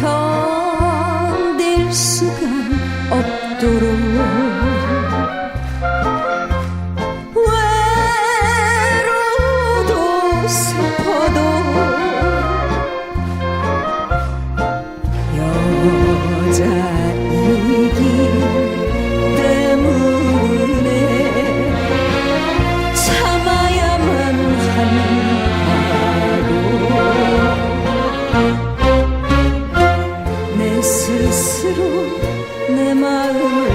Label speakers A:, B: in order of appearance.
A: 견딜 수가 없도록. 외로워도 슬퍼도 여자 스스로 내 마음